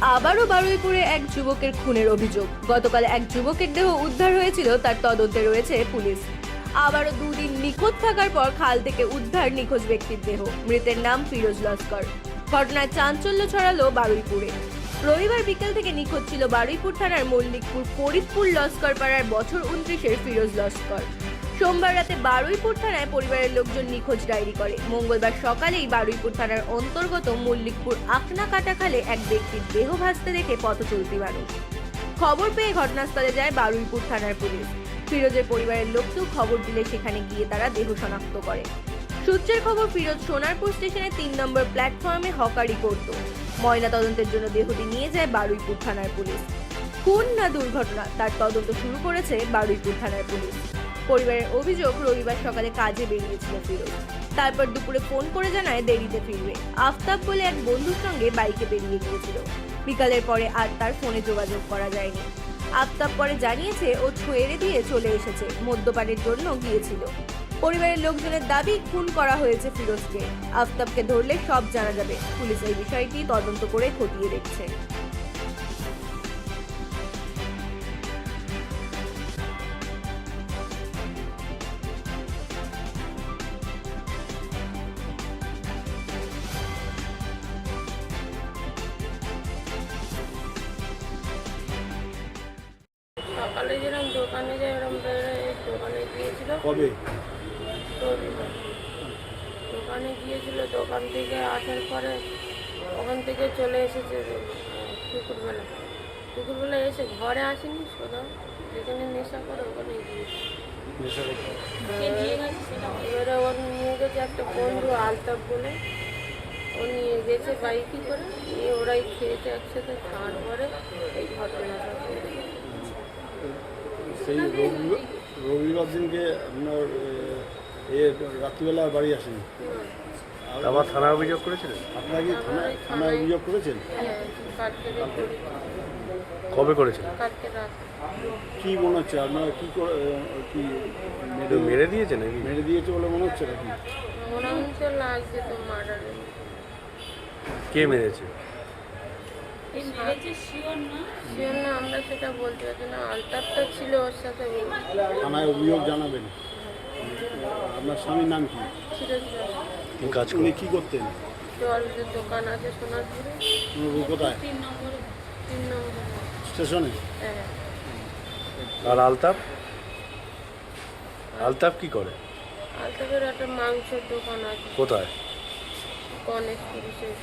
আবারও বারুইপুরে এক যুবকের খুনের অভিযোগ। গতকাল এক যুবকের দেহ উদ্ধার হয়েছিল, তার তদন্তে রয়েছে পুলিশ। আবারও দুদিন নিখোঁজ থাকার পর খাল থেকে উদ্ধার নিখোঁজ ব্যক্তির দেহ। মৃতের নাম ফিরোজ লস্কর। ঘটনায় চাঞ্চল্য ছড়ালো বারুইপুরে। রবিবার বিকেল থেকে নিখোঁজ ছিল বারুইপুর থানার মল্লিকপুর, ফরিদপুর লস্কর পাড়ার বছর উনত্রিশের ফিরোজ লস্কর। সোমবার রাতে বারুইপুর থানায় পরিবারের লোকজন নিখোঁজ ডায়েরি করে। মঙ্গলবার সকালেই বারুইপুর থানার অন্তর্গত মল্লিকপুর আকনা কাটাখালে এক ব্যক্তির দেহ ভাসতে দেখে পথ চলতি মানুষ। খবর পেয়ে ঘটনাস্থলে যায় বারুইপুর থানার পুলিশ। ফিরোজের পরিবারের লোককেও খবর দিলে সেখানে গিয়ে তারা দেহ শনাক্ত করে। সূত্রের খবর, ফিরোজ সোনারপুর স্টেশনে তিন নম্বর প্ল্যাটফর্মে হকারি করত। ময়না তদন্তের জন্য দেহটি নিয়ে যায় বারুইপুর থানার পুলিশ। খুন না দুর্ঘটনা, তার তদন্ত শুরু করেছে বারুইপুর থানার পুলিশ। পরিবারের অভিযোগ রবিবার সকালে কাজে বেরিয়েছিল ফিরোজ। তারপর দুপুরে ফোন করে জানায় দেরিতে ফিরবে। আফতাব বলে এক বন্ধুর সঙ্গে বাইকে বেরিয়ে গিয়েছিল। বিকালের পরে আর তার ফোনে যোগাযোগ করা যায়নি। আফতাব পরে জানিয়েছে, ও ছেড়ে দিয়ে চলে এসেছে। মদ্যপানের জন্য গিয়েছিল। পরিবারের লোকজনের দাবি, খুন করা হয়েছে ফিরোজকে। আফতাবকে ধরলে সব জানা যাবে। পুলিশ এই বিষয়টি তদন্ত করে খতিয়ে দেখছে। সকালে যেরকম দোকানে যাই ওরকম দোকানে গিয়েছিল। কবে? দোকানে গিয়েছিল দোকান থেকে আসার পরে ওখান থেকে চলে এসেছে দুপুরবেলা। দুপুরবেলা এসে ঘরে আসেনি সোজা যেখানে নেশা করে ওখানে গিয়েছে। এবারে ওর নিয়ে গেছে একটা বন্ধু আলতাপ বলে। ও নিয়ে গেছে বাইকে করে নিয়ে ওরাই খেয়েছে একসাথে খাওয়ার পরে। সেই রবিবার রবিবার দিনকে আপনার এ রাত্রিবেলা বাড়ি আসেনি। আর আবার থানা অভিযোগ করেছিলেন? আপনারা কি থানায় থানায় অভিযোগ করেছেন? কবে করেছেন? কালকে কি মনে হচ্ছে? আপনারা কি করে কি মেরে মেরে দিয়েছে নাকি? মেরে দিয়েছে বলে মনে হচ্ছে নাকি? মনে হচ্ছে লাগছে তো মার্ডারে কে মেরেছে? শিওর না? আমরা সেটা বলতে পারছি না। ছিল ওর সাথে থানায় অভিযোগ জানাবেন। আপনার স্বামীর নাম কি? কাজ উনি করে কি করতেন? দোকান আছে সোনারপুরে। কোথায়? তিন নম্বরে। তিন নম্বরে। স্টেশনে? হ্যাঁ। আর আলতাপ আলতাপ কি করে? আলতাফের একটা মাংসের দোকান আছে। কোথায়? পুলিশের